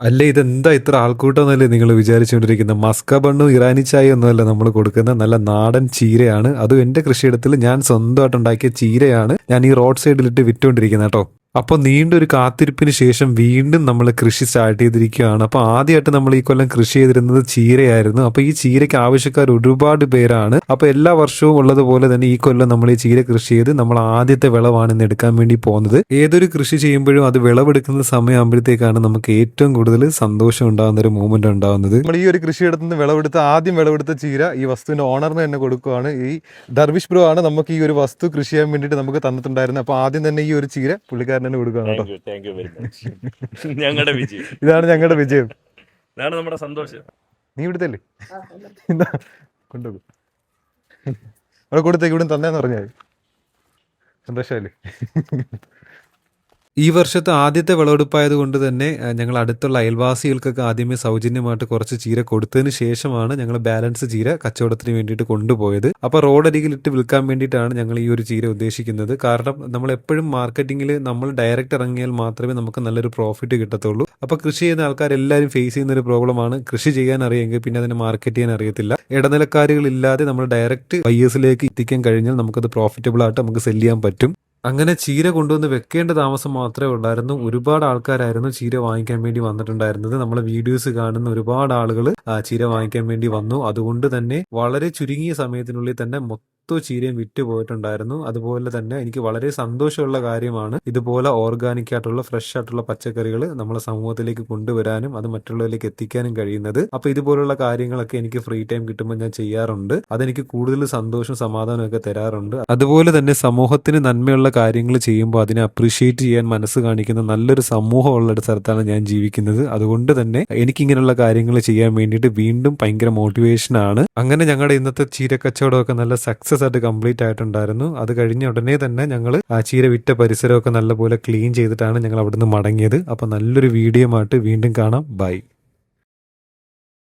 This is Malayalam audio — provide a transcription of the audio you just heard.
അല്ല ഇതെന്താ ഇത്ര ആൾക്കൂട്ടമെന്നല്ലേ നിങ്ങൾ വിചാരിച്ചുകൊണ്ടിരിക്കുന്നത്? മസ്ക ബണ്ണും ഇറാനി ചായ ഒന്നുമല്ല നമ്മൾ കൊടുക്കുന്ന നല്ല നാടൻ ചീരയാണ്. അതും എന്റെ കൃഷിയിടത്തിൽ ഞാൻ സ്വന്തമായിട്ട് ഉണ്ടാക്കിയ ചീരയാണ് ഞാൻ ഈ റോഡ് സൈഡിലിട്ട് വിറ്റുകൊണ്ടിരിക്കുന്നത് കേട്ടോ. അപ്പോൾ നീണ്ടൊരു കാത്തിരിപ്പിന് ശേഷം വീണ്ടും നമ്മൾ കൃഷി സ്റ്റാർട്ട് ചെയ്തിരിക്കുകയാണ്. അപ്പോൾ ആദ്യമായിട്ട് നമ്മൾ ഈ കൊല്ലം കൃഷി ചെയ്തിരുന്നത് ചീരയായിരുന്നു. അപ്പോൾ ഈ ചീരയ്ക്ക് ആവശ്യക്കാർ ഒരുപാട് പേരാണ്. അപ്പോൾ എല്ലാ വർഷവും ഉള്ളതുപോലെ തന്നെ ഈ കൊല്ലം നമ്മൾ ഈ ചീര കൃഷി ചെയ്ത് നമ്മൾ ആദ്യത്തെ വിളവാണ് ഇന്ന് എടുക്കാൻ വേണ്ടി പോകുന്നത്. ഏതൊരു കൃഷി ചെയ്യുമ്പോഴും അത് വിളവെടുക്കുന്ന സമയമാകുമ്പോഴത്തേക്കാണ് നമുക്ക് ഏറ്റവും കൂടുതൽ സന്തോഷം ഉണ്ടാകുന്ന ഒരു മൂവ്മെന്റ് ഉണ്ടാകുന്നത്. നമ്മൾ ഈ ഒരു കൃഷിയിടത്ത് നിന്ന് വിളവെടുത്ത ആദ്യം വിളവെടുത്ത ചീര ഈ വസ്തുവിന്റെ ഓണറിന് തന്നെ കൊടുക്കുകയാണ് ഈ ദർവിഷ് ബ്രോ ആണ് നമുക്ക് ഈ ഒരു വസ്തു കൃഷി ചെയ്യാൻ വേണ്ടിയിട്ട് നമുക്ക് തന്നിട്ടുണ്ടായിരുന്നത്. അപ്പോൾ ആദ്യം തന്നെ ഈ ഒരു ചീര പുള്ളിക്കാരൻ തന്നെ കൊടുക്കുകയാണ് കേട്ടോ. Thank you thank you very much ഞങ്ങളുടെ വിജയം. ഇതാണ് ഞങ്ങളുടെ വിജയം. ഇതാണ് നമ്മുടെ സന്തോഷം. നീ ഇവിടുത്തെ അല്ലേ എന്താ കൊണ്ടുപോകും അവിടെ കൊടുത്തേക്ക് ഇവിടെ തന്നേന്ന് പറഞ്ഞാൽ സന്തോഷമല്ലേ ഈ വർഷത്തെ ആദ്യത്തെ വിളവെടുപ്പായത് കൊണ്ട് തന്നെ ഞങ്ങൾ അടുത്തുള്ള അയൽവാസികൾക്കൊക്കെ ആദ്യമേ സൗജന്യമായിട്ട് കുറച്ച് ചീര കൊടുത്തതിന് ശേഷമാണ് ഞങ്ങൾ ബാലൻസ് ചീര കച്ചവടത്തിന് വേണ്ടിയിട്ട് കൊണ്ടുപോയത്. അപ്പോൾ റോഡരികിലിട്ട് വിൽക്കാൻ വേണ്ടിയിട്ടാണ് ഞങ്ങൾ ഈ ഒരു ചീര ഉദ്ദേശിക്കുന്നത്. കാരണം നമ്മൾ എപ്പോഴും മാർക്കറ്റിംഗിൽ നമ്മൾ ഡയറക്റ്റ് ഇറങ്ങിയാൽ മാത്രമേ നമുക്ക് നല്ലൊരു പ്രോഫിറ്റ് കിട്ടത്തുള്ളൂ. അപ്പോൾ കൃഷി ചെയ്യുന്ന ആൾക്കാർ ആൾക്കാരെല്ലാവരും ഫേസ് ചെയ്യുന്ന ഒരു പ്രോബ്ലമാണ് കൃഷി ചെയ്യാൻ അറിയെങ്കിൽ പിന്നെ അതിനെ മാർക്കറ്റ് ചെയ്യാൻ അറിയത്തില്ല. ഇടനിലക്കാരുകളില്ലാതെ നമ്മൾ ഡയറക്റ്റ് ബയ്യേഴ്സിലേക്ക് എത്തിക്കാൻ കഴിഞ്ഞാൽ നമുക്കത് പ്രോഫിറ്റബിൾ ആയിട്ട് നമുക്ക് സെല്ല് ചെയ്യാൻ പറ്റും. അങ്ങനെ ചീര കൊണ്ടുവന്ന് വെക്കേണ്ട താമസം മാത്രമേ ഉള്ളായിരുന്നു ഒരുപാട് ആൾക്കാരായിരുന്നു ചീര വാങ്ങിക്കാൻ വേണ്ടി വന്നിട്ടുണ്ടായിരുന്നത്. നമ്മളെ വീഡിയോസ് കാണുന്ന ഒരുപാട് ആളുകൾ ചീര വാങ്ങിക്കാൻ വേണ്ടി വന്നു. അതുകൊണ്ട് തന്നെ വളരെ ചുരുങ്ങിയ സമയത്തിനുള്ളിൽ തന്നെ ചീരയും വിറ്റ് പോയിട്ടുണ്ടായിരുന്നു. അതുപോലെ തന്നെ എനിക്ക് വളരെ സന്തോഷമുള്ള കാര്യമാണ് ഇതുപോലെ ഓർഗാനിക് ആയിട്ടുള്ള ഫ്രഷ് ആയിട്ടുള്ള പച്ചക്കറികൾ നമ്മളെ സമൂഹത്തിലേക്ക് കൊണ്ടുവരാനും അത് മറ്റുള്ളവരിലേക്ക് എത്തിക്കാനും കഴിയുന്നത്. അപ്പൊ ഇതുപോലുള്ള കാര്യങ്ങളൊക്കെ എനിക്ക് ഫ്രീ ടൈം കിട്ടുമ്പോൾ ഞാൻ ചെയ്യാറുണ്ട്. അതെനിക്ക് കൂടുതൽ സന്തോഷം സമാധാനം ഒക്കെ തരാറുണ്ട്. അതുപോലെ തന്നെ സമൂഹത്തിന് നന്മയുള്ള കാര്യങ്ങൾ ചെയ്യുമ്പോൾ അതിനെ അപ്രീഷിയേറ്റ് ചെയ്യാൻ മനസ്സ് കാണിക്കുന്ന നല്ലൊരു സമൂഹമുള്ള ഒരു സ്ഥലത്താണ് ഞാൻ ജീവിക്കുന്നത്. അതുകൊണ്ട് തന്നെ എനിക്ക് ഇങ്ങനെയുള്ള കാര്യങ്ങൾ ചെയ്യാൻ വേണ്ടിയിട്ട് വീണ്ടും ഭയങ്കര മോട്ടിവേഷൻ ആണ്. അങ്ങനെ ഞങ്ങളുടെ ഇന്നത്തെ ചീരക്കച്ചവടമൊക്കെ നല്ല സക്സസ് ആയിട്ട് കംപ്ലീറ്റ് ആയിട്ടുണ്ടായിരുന്നു. അത് കഴിഞ്ഞ ഉടനെ തന്നെ ഞങ്ങൾ ആ ചീര വിറ്റ പരിസരമൊക്കെ നല്ലപോലെ ക്ലീൻ ചെയ്തിട്ടാണ് ഞങ്ങൾ അവിടുന്ന് മടങ്ങിയത്. അപ്പൊ നല്ലൊരു വീഡിയോ ആയിട്ട് വീണ്ടും കാണാം. ബൈ